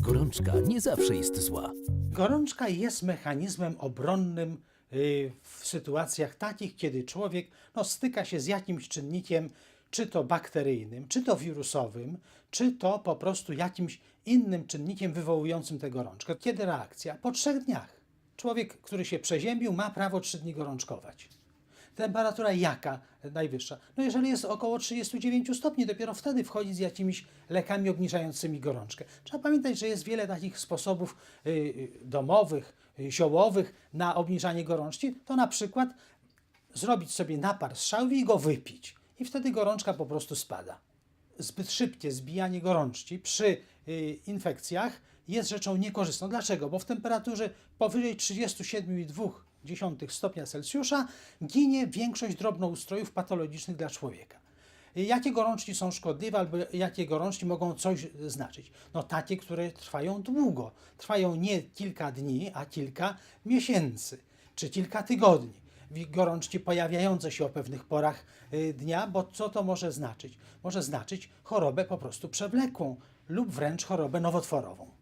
gorączka nie zawsze jest zła. Gorączka jest mechanizmem obronnym y, w sytuacjach takich, kiedy człowiek no, styka się z jakimś czynnikiem, czy to bakteryjnym, czy to wirusowym, czy to po prostu jakimś innym czynnikiem wywołującym tę gorączkę. Kiedy reakcja? Po trzech dniach. Człowiek, który się przeziębił, ma prawo trzy dni gorączkować. Temperatura jaka najwyższa? No jeżeli jest około 39 stopni, dopiero wtedy wchodzi z jakimiś lekami obniżającymi gorączkę. Trzeba pamiętać, że jest wiele takich sposobów y, y, domowych, y, ziołowych na obniżanie gorączki. To na przykład zrobić sobie napar z szałwi i go wypić. I wtedy gorączka po prostu spada. Zbyt szybkie zbijanie gorączki przy infekcjach jest rzeczą niekorzystną. Dlaczego? Bo w temperaturze powyżej 37,2 stopnia Celsjusza ginie większość drobnoustrojów patologicznych dla człowieka. Jakie gorączki są szkodliwe albo jakie gorączki mogą coś znaczyć? No takie, które trwają długo. Trwają nie kilka dni, a kilka miesięcy czy kilka tygodni. Gorączki pojawiające się o pewnych porach y, dnia, bo co to może znaczyć? Może znaczyć chorobę po prostu przewlekłą lub wręcz chorobę nowotworową.